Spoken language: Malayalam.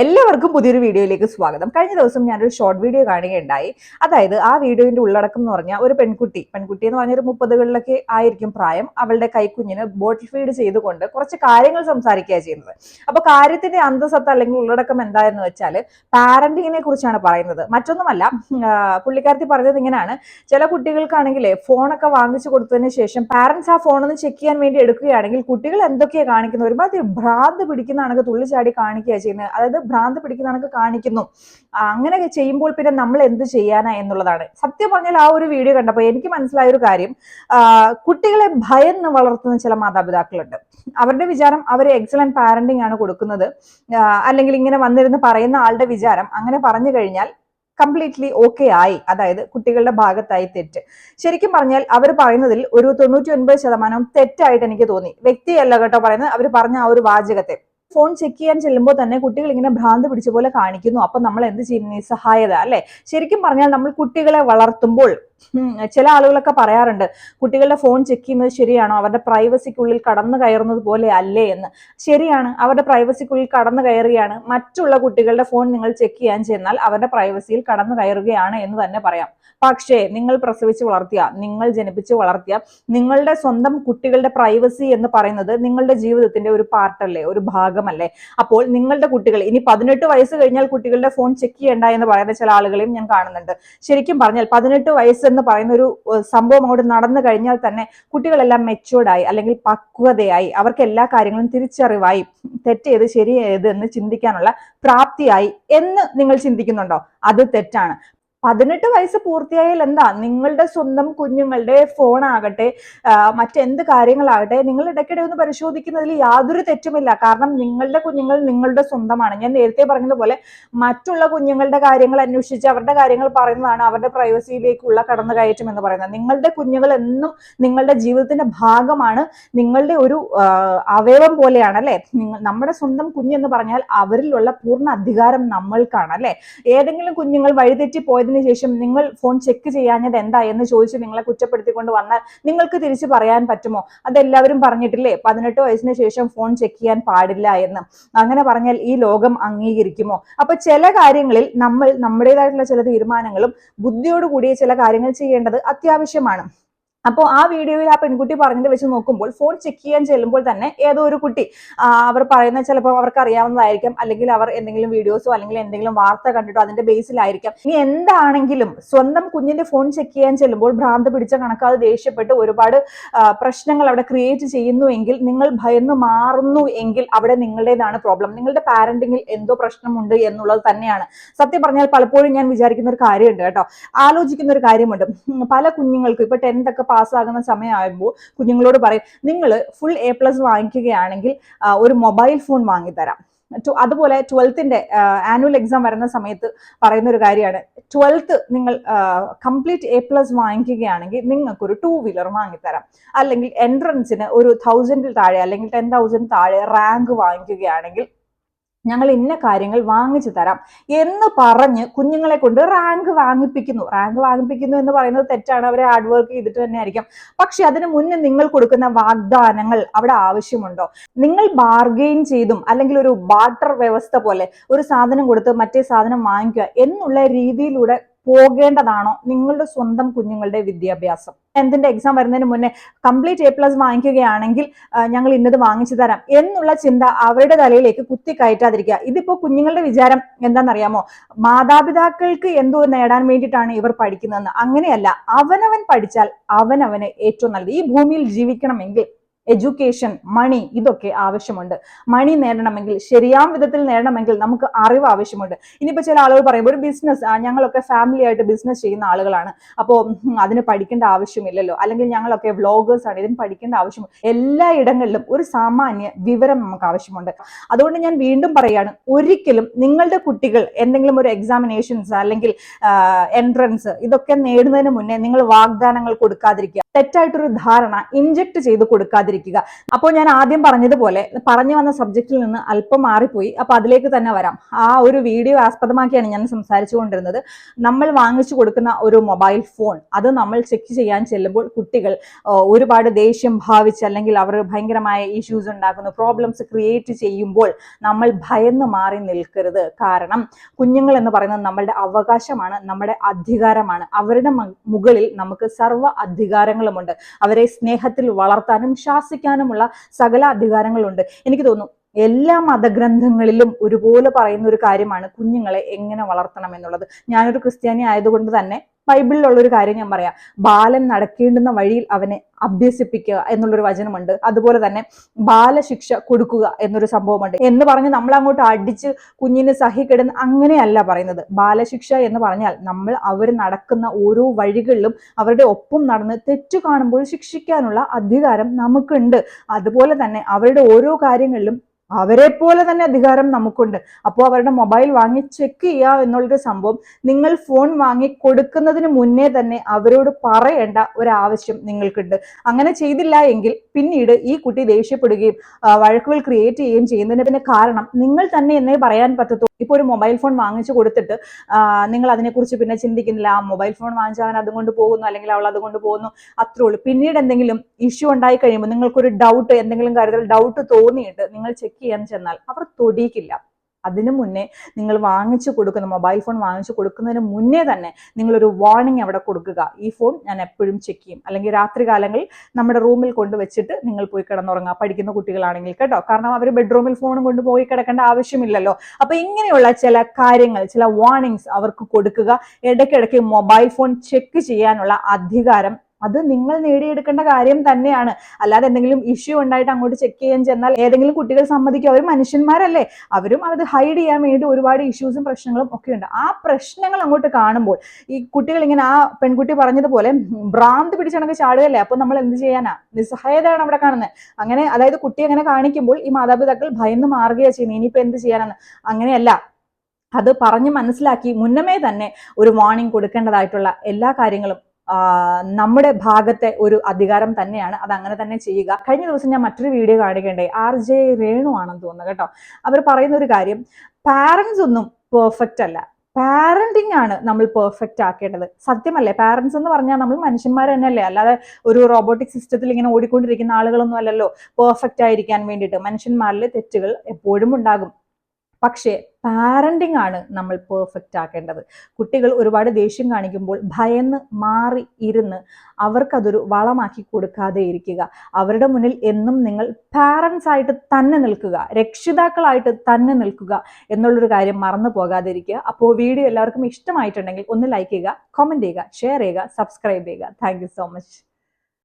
എല്ലാവർക്കും പുതിയൊരു വീഡിയോയിലേക്ക് സ്വാഗതം. കഴിഞ്ഞ ദിവസം ഞാനൊരു ഷോർട്ട് വീഡിയോ കാണുകയുണ്ടായി. അതായത് ആ വീഡിയോന്റെ ഉള്ളടക്കം എന്ന് പറഞ്ഞാൽ ഒരു പെൺകുട്ടി പെൺകുട്ടി എന്ന് പറഞ്ഞൊരു മുപ്പതുകളിലൊക്കെ ആയിരിക്കും പ്രായം. അവളുടെ കൈക്കുഞ്ഞിന് ബോട്ടിൽ ഫീഡ് ചെയ്തുകൊണ്ട് കുറച്ച് കാര്യങ്ങൾ സംസാരിക്കുക ചെയ്യുന്നത്. അപ്പൊ കാര്യത്തിന്റെ അന്തസത്ത അല്ലെങ്കിൽ ഉള്ളടക്കം എന്തായെന്ന് വെച്ചാൽ പാരന്റിങ്ങിനെ കുറിച്ചാണ് പറയുന്നത്. മറ്റൊന്നുമല്ല പുള്ളിക്കാരത്തി പറഞ്ഞത് ഇങ്ങനെയാണ്. ചില കുട്ടികൾക്കാണെങ്കിൽ ഫോണൊക്കെ വാങ്ങിച്ചു കൊടുത്തതിന് ശേഷം പാരന്റ്സ് ആ ഫോണൊന്ന് ചെക്ക് ചെയ്യാൻ വേണ്ടി എടുക്കുകയാണെങ്കിൽ കുട്ടികൾ എന്തൊക്കെയാണ് കാണിക്കുന്നത്? ഒരുപാട് ഭ്രാന്ത് പിടിക്കുന്നതാണെങ്കിൽ തുള്ളിച്ചാടി കാണിക്കുക ചെയ്യുന്നത്. അതായത് ഭ്രാന്ത് പിടിക്കുന്ന കണക്ക് കാണിക്കുന്നു. അങ്ങനെ ചെയ്യുമ്പോൾ പിന്നെ നമ്മൾ എന്ത് ചെയ്യാനാ എന്നുള്ളതാണ്. സത്യം പറഞ്ഞാൽ ആ ഒരു വീഡിയോ കണ്ടപ്പോൾ എനിക്ക് മനസ്സിലായ ഒരു കാര്യം കുട്ടികളെ ഭയന്ന് വളർത്തുന്ന ചില മാതാപിതാക്കളുണ്ട്. അവരുടെ വിചാരം അവർ എക്സലന്റ് പാരന്റിങ് ആണ് കൊടുക്കുന്നത്. അല്ലെങ്കിൽ ഇങ്ങനെ വന്നിരുന്ന് പറയുന്ന ആളുടെ വിചാരം അങ്ങനെ പറഞ്ഞു കഴിഞ്ഞാൽ കംപ്ലീറ്റ്ലി ഓക്കെ ആയി. അതായത് കുട്ടികളുടെ ഭാഗത്തായി തെറ്റ്. ശരിക്കും പറഞ്ഞാൽ അവർ പറയുന്നതിൽ ഒരു തൊണ്ണൂറ്റി ഒൻപത് ശതമാനവും തെറ്റായിട്ട് എനിക്ക് തോന്നി. വ്യക്തിയല്ല കേട്ടോ പറയുന്നത്. അവർ പറഞ്ഞ ആ ഒരു വാചകത്തെ. ഫോൺ ചെക്ക് ചെയ്യാൻ ചെല്ലുമ്പോൾ തന്നെ കുട്ടികൾ ഇങ്ങനെ ഭ്രാന്ത് പിടിച്ച പോലെ കാണിക്കുന്നു. അപ്പൊ നമ്മൾ എന്ത് ചെയ്യും? നിസ്സഹായത അല്ലെ? ശരിക്കും പറഞ്ഞാൽ നമ്മൾ കുട്ടികളെ വളർത്തുമ്പോൾ ചില ആളുകളൊക്കെ പറയാറുണ്ട് കുട്ടികളുടെ ഫോൺ ചെക്ക് ചെയ്യുന്നത് ശരിയാണോ? അവരുടെ പ്രൈവസിക്കുള്ളിൽ കടന്നു കയറുന്നത് പോലെ അല്ലേ എന്ന്. ശരിയാണ് അവരുടെ പ്രൈവസിക്കുള്ളിൽ കടന്നു കയറുകയാണ്. മറ്റുള്ള കുട്ടികളുടെ ഫോൺ നിങ്ങൾ ചെക്ക് ചെയ്യാൻ ചെന്നാൽ അവരുടെ പ്രൈവസിയിൽ കടന്നു കയറുകയാണ് എന്ന് തന്നെ പറയാം. പക്ഷേ നിങ്ങൾ പ്രസവിച്ച് വളർത്തിയ നിങ്ങൾ ജനിപ്പിച്ച് വളർത്തിയ നിങ്ങളുടെ സ്വന്തം കുട്ടികളുടെ പ്രൈവസി എന്ന് പറയുന്നത് നിങ്ങളുടെ ജീവിതത്തിന്റെ ഒരു പാർട്ടല്ലേ ഒരു ഭാഗമല്ലേ. അപ്പോൾ നിങ്ങളുടെ കുട്ടികൾ ഇനി പതിനെട്ട് വയസ്സ് കഴിഞ്ഞാൽ കുട്ടികളുടെ ഫോൺ ചെക്ക് ചെയ്യേണ്ട എന്ന് പറയുന്ന ചില ആളുകളെയും ഞാൻ കാണുന്നുണ്ട്. ശരിക്കും പറഞ്ഞാൽ പതിനെട്ട് വയസ്സ് എന്ന് പറയുന്ന ഒരു സംഭവം അങ്ങോട്ട് നടന്നു കഴിഞ്ഞാൽ തന്നെ കുട്ടികളെല്ലാം മെച്ചുവേർഡായി അല്ലെങ്കിൽ പക്വതയായി അവർക്ക് എല്ലാ കാര്യങ്ങളും തിരിച്ചറിവായി തെറ്റേത് ശരിയേത് എന്ന് ചിന്തിക്കാനുള്ള പ്രാപ്തിയായി എന്ന് നിങ്ങൾ ചിന്തിക്കുന്നുണ്ടോ? അത് തെറ്റാണ്. പതിനെട്ട് വയസ്സ് പൂർത്തിയായാൽ എന്താ? നിങ്ങളുടെ സ്വന്തം കുഞ്ഞുങ്ങളുടെ ഫോൺ ആകട്ടെ മറ്റെന്ത് കാര്യങ്ങളാകട്ടെ നിങ്ങൾ ഇടയ്ക്കിടെ ഒന്ന് പരിശോധിക്കുന്നതിൽ യാതൊരു തെറ്റുമില്ല. കാരണം നിങ്ങളുടെ കുഞ്ഞുങ്ങൾ നിങ്ങളുടെ സ്വന്തമാണ്. ഞാൻ നേരത്തെ പറഞ്ഞതുപോലെ മറ്റുള്ള കുഞ്ഞുങ്ങളുടെ കാര്യങ്ങൾ അന്വേഷിച്ച് അവരുടെ കാര്യങ്ങൾ പറയുന്നതാണ് അവരുടെ പ്രൈവസിയിലേക്കുള്ള കടന്നുകയറ്റം എന്ന് പറയുന്നത്. നിങ്ങളുടെ കുഞ്ഞുങ്ങൾ എന്നും നിങ്ങളുടെ ജീവിതത്തിന്റെ ഭാഗമാണ്. നിങ്ങളുടെ ഒരു അവയവം പോലെയാണ് അല്ലെ? നമ്മുടെ സ്വന്തം കുഞ്ഞെന്ന് പറഞ്ഞാൽ അവരിലുള്ള പൂർണ അധികാരം നമ്മൾക്കാണ് അല്ലെ? ഏതെങ്കിലും കുഞ്ഞുങ്ങൾ വഴിതെറ്റി പോയതിനു ശേഷം നിങ്ങൾ ഫോൺ ചെക്ക് ചെയ്യാഞ്ഞത് എന്താ എന്ന് ചോദിച്ച് നിങ്ങളെ കുറ്റപ്പെടുത്തിക്കൊണ്ട് വന്നാൽ നിങ്ങൾക്ക് തിരിച്ചു പറയാൻ പറ്റുമോ? അതെല്ലാവരും പറഞ്ഞിട്ടില്ലേ? പതിനെട്ട് വയസ്സിന് ശേഷം ഫോൺ ചെക്ക് ചെയ്യാൻ പാടില്ല എന്ന്. അങ്ങനെ പറഞ്ഞാൽ ഈ ലോകം അംഗീകരിക്കുമോ? അപ്പൊ ചില കാര്യങ്ങളിൽ നമ്മൾ നമ്മുടേതായിട്ടുള്ള ചില തീരുമാനങ്ങളും ബുദ്ധിയോടുകൂടിയ ചില കാര്യങ്ങൾ ചെയ്യേണ്ടത് അത്യാവശ്യമാണ്. അപ്പോൾ ആ വീഡിയോയിൽ ആ പെൺകുട്ടി പറഞ്ഞത് വെച്ച് നോക്കുമ്പോൾ ഫോൺ ചെക്ക് ചെയ്യാൻ ചെല്ലുമ്പോൾ തന്നെ ഏതോ ഒരു കുട്ടി അവർ പറയുന്ന ചിലപ്പോൾ അവർക്ക് അറിയാവുന്നതായിരിക്കാം. അല്ലെങ്കിൽ അവർ എന്തെങ്കിലും വീഡിയോസോ അല്ലെങ്കിൽ എന്തെങ്കിലും വാർത്ത കണ്ടിട്ടോ അതിന്റെ ബേസിലായിരിക്കാം ഇനി എന്താണെങ്കിലും സ്വന്തം കുഞ്ഞിന്റെ ഫോൺ ചെക്ക് ചെയ്യാൻ ചെല്ലുമ്പോൾ ഭ്രാന്ത് പിടിച്ച കണക്കാതെ ദേഷ്യപ്പെട്ട് ഒരുപാട് പ്രശ്നങ്ങൾ അവിടെ ക്രിയേറ്റ് ചെയ്യുന്നുവെങ്കിൽ നിങ്ങൾ ഭയന്ന് മാറുന്നു എങ്കിൽ അവിടെ നിങ്ങളുടേതാണ് പ്രോബ്ലം നിങ്ങളുടെ പാരന്റിങ്ങിൽ എന്തോ പ്രശ്നമുണ്ട് എന്നുള്ളത് തന്നെയാണ്. സത്യം പറഞ്ഞാൽ പലപ്പോഴും ഞാൻ വിചാരിക്കുന്ന ഒരു കാര്യമുണ്ട് കേട്ടോ. ആലോചിക്കുന്ന ഒരു കാര്യമുണ്ട്. പല കുഞ്ഞുങ്ങൾക്കും ഇപ്പൊ ടെൻത്ത് ഒക്കെ പാസ്സാകുന്ന സമയമാകുമ്പോൾ കുഞ്ഞുങ്ങളോട് പറയും നിങ്ങൾ ഫുൾ എ പ്ലസ് വാങ്ങിക്കുകയാണെങ്കിൽ ഒരു മൊബൈൽ ഫോൺ വാങ്ങിത്തരാം. അതുപോലെ ട്വൽത്തിന്റെ ആനുവൽ എക്സാം വരുന്ന സമയത്ത് പറയുന്ന ഒരു കാര്യമാണ്. ട്വൽത്ത് നിങ്ങൾ കംപ്ലീറ്റ് എ പ്ലസ് വാങ്ങിക്കുകയാണെങ്കിൽ നിങ്ങൾക്ക് ഒരു ടൂ വീലർ വാങ്ങിത്തരാം. അല്ലെങ്കിൽ എൻട്രൻസിന് ഒരു തൗസൻഡിൽ താഴെ അല്ലെങ്കിൽ ടെൻ തൗസൻഡ് താഴെ റാങ്ക് വാങ്ങിക്കുകയാണെങ്കിൽ ഞങ്ങൾ ഇന്ന കാര്യങ്ങൾ വാങ്ങിച്ചു തരാം എന്ന് പറഞ്ഞ് കുഞ്ഞുങ്ങളെ കൊണ്ട് റാങ്ക് വാങ്ങിപ്പിക്കുന്നു. റാങ്ക് വാങ്ങിപ്പിക്കുന്നു എന്ന് പറയുന്നത് തെറ്റാണ്. അവരെ ഹാർഡ് വർക്ക് ചെയ്തിട്ട് തന്നെ ആയിരിക്കും പക്ഷെ അതിന് മുന്നേ നിങ്ങൾ കൊടുക്കുന്ന വാഗ്ദാനങ്ങൾ അവിടെ ആവശ്യമുണ്ടോ? നിങ്ങൾ ബാർഗെയിൻ ചെയ്തും അല്ലെങ്കിൽ ഒരു ബാർട്ടർ വ്യവസ്ഥ പോലെ ഒരു സാധനം കൊടുത്ത് മറ്റേ സാധനം വാങ്ങിക്കുക എന്നുള്ള രീതിയിലൂടെ പോകേണ്ടതാണോ നിങ്ങളുടെ സ്വന്തം കുഞ്ഞുങ്ങളുടെ വിദ്യാഭ്യാസം? എന്തിന്റെ എക്സാം വരുന്നതിന് മുന്നേ കംപ്ലീറ്റ് എ പ്ലസ് വാങ്ങിക്കുകയാണെങ്കിൽ ഞങ്ങൾ ഇന്നത് വാങ്ങിച്ചു തരാം എന്നുള്ള ചിന്ത അവരുടെ തലയിലേക്ക് കുത്തി കയറ്റാതിരിക്കുക. ഇതിപ്പോ കുഞ്ഞുങ്ങളുടെ വിചാരം എന്താണെന്നറിയാമോ? മാതാപിതാക്കൾക്ക് എന്തോ നേടാൻ വേണ്ടിയിട്ടാണ് ഇവർ പഠിക്കുന്നതെന്ന്. അങ്ങനെയല്ല അവനവൻ പഠിച്ചാൽ അവനവന് ഏറ്റവും നല്ലത്. ഈ ഭൂമിയിൽ ജീവിക്കണമെങ്കിൽ എഡ്യൂക്കേഷൻ മണി ഇതൊക്കെ ആവശ്യമുണ്ട്. മണി നേടണമെങ്കിൽ ശരിയാം വിധത്തിൽ നേടണമെങ്കിൽ നമുക്ക് അറിവ് ആവശ്യമുണ്ട്. ഇനിയിപ്പോ ചില ആളുകൾ പറയുമ്പോൾ ഒരു ബിസിനസ് ഞങ്ങളൊക്കെ ഫാമിലി ആയിട്ട് ബിസിനസ് ചെയ്യുന്ന ആളുകളാണ്. അപ്പോൾ അതിന് പഠിക്കേണ്ട ആവശ്യമില്ലല്ലോ. അല്ലെങ്കിൽ ഞങ്ങളൊക്കെ വ്ളോഗേഴ്സ് ആണ് ഇതിന് പഠിക്കേണ്ട ആവശ്യം എല്ലാ ഇടങ്ങളിലും ഒരു സാമാന്യ വിവരം നമുക്ക് ആവശ്യമുണ്ട്. അതുകൊണ്ട് ഞാൻ വീണ്ടും പറയാണ് ഒരിക്കലും നിങ്ങളുടെ കുട്ടികൾ എന്തെങ്കിലും ഒരു എക്സാമിനേഷൻസ് അല്ലെങ്കിൽ എൻട്രൻസ് ഇതൊക്കെ നേടുന്നതിന് മുന്നേ നിങ്ങൾ വാഗ്ദാനങ്ങൾ കൊടുക്കാതിരിക്കുക. തെറ്റായിട്ടൊരു ധാരണ ഇൻജക്ട് ചെയ്ത് കൊടുക്കാതിരിക്കുക. കൊടുക്കാതിരിക്കുക അപ്പോൾ ഞാൻ ആദ്യം പറഞ്ഞതുപോലെ പറഞ്ഞു വന്ന സബ്ജക്റ്റിൽ നിന്ന് അല്പം മാറിപ്പോയി. അപ്പൊ അതിലേക്ക് തന്നെ വരാം. ആ ഒരു വീഡിയോ ആസ്പദമാക്കിയാണ് ഞാൻ സംസാരിച്ചുകൊണ്ടിരുന്നത് നമ്മൾ വാങ്ങിച്ചു കൊടുക്കുന്ന ഒരു മൊബൈൽ ഫോൺ അത് നമ്മൾ ചെക്ക് ചെയ്യാൻ ചെല്ലുമ്പോൾ കുട്ടികൾ ഒരുപാട് ദേഷ്യം ഭാവിച്ച് അല്ലെങ്കിൽ അവർ ഭയങ്കരമായ ഇഷ്യൂസ് ഉണ്ടാക്കുന്നു പ്രോബ്ലംസ് ക്രിയേറ്റ് ചെയ്യുമ്പോൾ നമ്മൾ ഭയന്ന് മാറി നിൽക്കരുത്. കാരണം കുഞ്ഞുങ്ങൾ എന്ന് പറയുന്നത് നമ്മളുടെ അവകാശമാണ് നമ്മുടെ അധികാരമാണ്. അവരുടെ മുകളിൽ നമുക്ക് സർവ അധികാരങ്ങളുമുണ്ട്. അവരെ സ്നേഹത്തിൽ വളർത്താനും ശാസിക്കാനുമുള്ള സകല അധികാരങ്ങളുണ്ട്. എനിക്ക് തോന്നുന്നു എല്ലാ മതഗ്രന്ഥങ്ങളിലും ഒരുപോലെ പറയുന്ന ഒരു കാര്യമാണ് കുഞ്ഞുങ്ങളെ എങ്ങനെ വളർത്തണം എന്നുള്ളത്. ഞാനൊരു ക്രിസ്ത്യാനി ആയതുകൊണ്ട് തന്നെ ബൈബിളിലുള്ള ഒരു കാര്യം ഞാൻ പറയാം. ബാലൻ നടക്കേണ്ടുന്ന വഴിയിൽ അവനെ അഭ്യസിപ്പിക്കുക എന്നുള്ളൊരു വചനമുണ്ട്. അതുപോലെ തന്നെ ബാലശിക്ഷ കൊടുക്കുക എന്നൊരു സംഭവമുണ്ട്. എന്ന് പറഞ്ഞ് നമ്മൾ അങ്ങോട്ട് അടിച്ച് കുഞ്ഞിന് സഹിക്കിടുന്ന അങ്ങനെയല്ല പറയുന്നത്. ബാലശിക്ഷ എന്ന് പറഞ്ഞാൽ നമ്മൾ അവർ നടക്കുന്ന ഓരോ വഴികളിലും അവരുടെ ഒപ്പം നടന്ന് തെറ്റു കാണുമ്പോൾ ശിക്ഷിക്കാനുള്ള അധികാരം നമുക്കുണ്ട്. അതുപോലെ തന്നെ അവരുടെ ഓരോ കാര്യങ്ങളിലും അവരെ പോലെ തന്നെ അധികാരം നമുക്കുണ്ട്. അപ്പോൾ അവരുടെ മൊബൈൽ വാങ്ങി ചെക്ക് ചെയ്യുക എന്നുള്ളൊരു സംഭവം നിങ്ങൾ ഫോൺ വാങ്ങി കൊടുക്കുന്നതിന് മുന്നേ തന്നെ അവരോട് പറയേണ്ട ഒരാവശ്യം നിങ്ങൾക്കുണ്ട്. അങ്ങനെ ചെയ്തില്ല എങ്കിൽ പിന്നീട് ഈ കുട്ടി ദേഷ്യപ്പെടുകയും വഴക്കുകൾ ക്രിയേറ്റ് ചെയ്യുകയും ചെയ്യുന്നതിന് പിന്നെ കാരണം നിങ്ങൾ തന്നെ എന്നേ പറയാൻ പറ്റത്തുള്ളൂ ഇപ്പോൾ ഒരു മൊബൈൽ ഫോൺ വാങ്ങിച്ചു കൊടുത്തിട്ട് നിങ്ങൾ അതിനെക്കുറിച്ച് പിന്നെ ചിന്തിക്കുന്നില്ല. ആ മൊബൈൽ ഫോൺ വാങ്ങിച്ച അവൻ അതുകൊണ്ട് പോകുന്നു അല്ലെങ്കിൽ അവൾ അതുകൊണ്ട് പോകുന്നു അത്രേ ഉള്ളൂ. പിന്നീട് എന്തെങ്കിലും ഇഷ്യൂ ഉണ്ടായി കഴിയുമ്പോൾ നിങ്ങൾക്കൊരു ഡൗട്ട് എന്തെങ്കിലും കാര്യത്തിൽ ഡൗട്ട് തോന്നിയിട്ട് നിങ്ങൾ ചെക്ക് ചെയ്യാൻ ചെന്നാൽ അവർ തൊടിയിക്കില്ല. അതിനു മുന്നേ നിങ്ങൾ വാങ്ങിച്ചു കൊടുക്കുന്ന മൊബൈൽ ഫോൺ വാങ്ങിച്ചു കൊടുക്കുന്നതിന് മുന്നേ തന്നെ നിങ്ങളൊരു വാർണിംഗ് അവിടെ കൊടുക്കുക. ഈ ഫോൺ ഞാൻ എപ്പോഴും ചെക്ക് ചെയ്യും. അല്ലെങ്കിൽ രാത്രി കാലങ്ങളിൽ നമ്മുടെ റൂമിൽ കൊണ്ട് വെച്ചിട്ട് നിങ്ങൾ പോയി കിടന്നുറങ്ങുക. പഠിക്കുന്ന കുട്ടികളാണെങ്കിൽ കേട്ടോ. കാരണം അവർ ബെഡ്റൂമിൽ ഫോണും കൊണ്ട് പോയി കിടക്കേണ്ട ആവശ്യമില്ലല്ലോ. അപ്പൊ ഇങ്ങനെയുള്ള ചില കാര്യങ്ങൾ ചില വാർണിംഗ്സ് അവർക്ക് കൊടുക്കുക. ഇടയ്ക്കിടയ്ക്ക് മൊബൈൽ ഫോൺ ചെക്ക് ചെയ്യാനുള്ള അധികാരം അത് നിങ്ങൾ നേടിയെടുക്കേണ്ട കാര്യം തന്നെയാണ്. അല്ലാതെ എന്തെങ്കിലും ഇഷ്യൂ ഉണ്ടായിട്ട് അങ്ങോട്ട് ചെക്ക് ചെയ്യാൻ ചെന്നാൽ ഏതെങ്കിലും കുട്ടികൾ സമ്മതിക്കും. അവർ മനുഷ്യന്മാരല്ലേ? അവരും അത് ഹൈഡ് ചെയ്യാൻ വേണ്ടി ഒരുപാട് ഇഷ്യൂസും പ്രശ്നങ്ങളും ഒക്കെ ഉണ്ട്. ആ പ്രശ്നങ്ങൾ അങ്ങോട്ട് കാണുമ്പോൾ ഈ കുട്ടികൾ ഇങ്ങനെ ആ പെൺകുട്ടി പറഞ്ഞതുപോലെ ഭ്രാന്ത് പിടിച്ചണക്ക് ചാടുകയല്ലേ? അപ്പൊ നമ്മൾ എന്ത് ചെയ്യാനാ? നിസ്സഹായതയാണ് അവിടെ കാണുന്നത്. അങ്ങനെ അതായത് കുട്ടി അങ്ങനെ കാണിക്കുമ്പോൾ ഈ മാതാപിതാക്കൾ ഭയന്ന് മാറുകയാ ചെയ്യുന്നത്. ഇനിയിപ്പോ എന്ത് ചെയ്യാനാണ്? അങ്ങനെയല്ല. അത് പറഞ്ഞ് മനസ്സിലാക്കി മുന്നമേ തന്നെ ഒരു വാർണിംഗ് കൊടുക്കേണ്ടതായിട്ടുള്ള എല്ലാ കാര്യങ്ങളും നമ്മുടെ ഭാഗത്തെ ഒരു അധികാരം തന്നെയാണ്. അത് അങ്ങനെ തന്നെ ചെയ്യുക. കഴിഞ്ഞ ദിവസം ഞാൻ മറ്റൊരു വീഡിയോ കാണിക്കേണ്ടേ? ആർ ജെ രേണു ആണെന്ന് തോന്നുന്നു കേട്ടോ. അവർ പറയുന്ന ഒരു കാര്യം പാരൻസ് ഒന്നും പെർഫെക്റ്റ് അല്ല. പാരന്റിങ് ആണ് നമ്മൾ പെർഫെക്റ്റ് ആക്കേണ്ടത്. സത്യമല്ലേ? പാരന്റ്സ് എന്ന് പറഞ്ഞാൽ നമ്മൾ മനുഷ്യന്മാർ തന്നെയല്ലേ? അല്ലാതെ ഒരു റോബോട്ടിക് സിസ്റ്റത്തിൽ ഇങ്ങനെ ഓടിക്കൊണ്ടിരിക്കുന്ന ആളുകളൊന്നും അല്ലല്ലോ. പെർഫെക്റ്റ് ആയിരിക്കാൻ വേണ്ടിയിട്ട് മനുഷ്യന്മാരിൽ തെറ്റുകൾ എപ്പോഴും ഉണ്ടാകും. പക്ഷേ പാരന്റിങ് ആണ് നമ്മൾ പെർഫെക്റ്റ് ആക്കേണ്ടത്. കുട്ടികൾ ഒരുപാട് ദേഷ്യം കാണിക്കുമ്പോൾ ഭയന്ന് മാറി ഇരുന്ന് അവർക്കതൊരു വളമാക്കി കൊടുക്കാതെ ഇരിക്കുക. അവരുടെ മുന്നിൽ എന്നും നിങ്ങൾ പാരൻസ് ആയിട്ട് തന്നെ നിൽക്കുക. രക്ഷിതാക്കളായിട്ട് തന്നെ നിൽക്കുക എന്നുള്ളൊരു കാര്യം മറന്നു പോകാതിരിക്കുക. അപ്പോൾ വീഡിയോ എല്ലാവർക്കും ഇഷ്ടമായിട്ടുണ്ടെങ്കിൽ ഒന്ന് ലൈക്ക് ചെയ്യുക കമന്റ് ചെയ്യുക ഷെയർ ചെയ്യുക സബ്സ്ക്രൈബ് ചെയ്യുക. Thank so much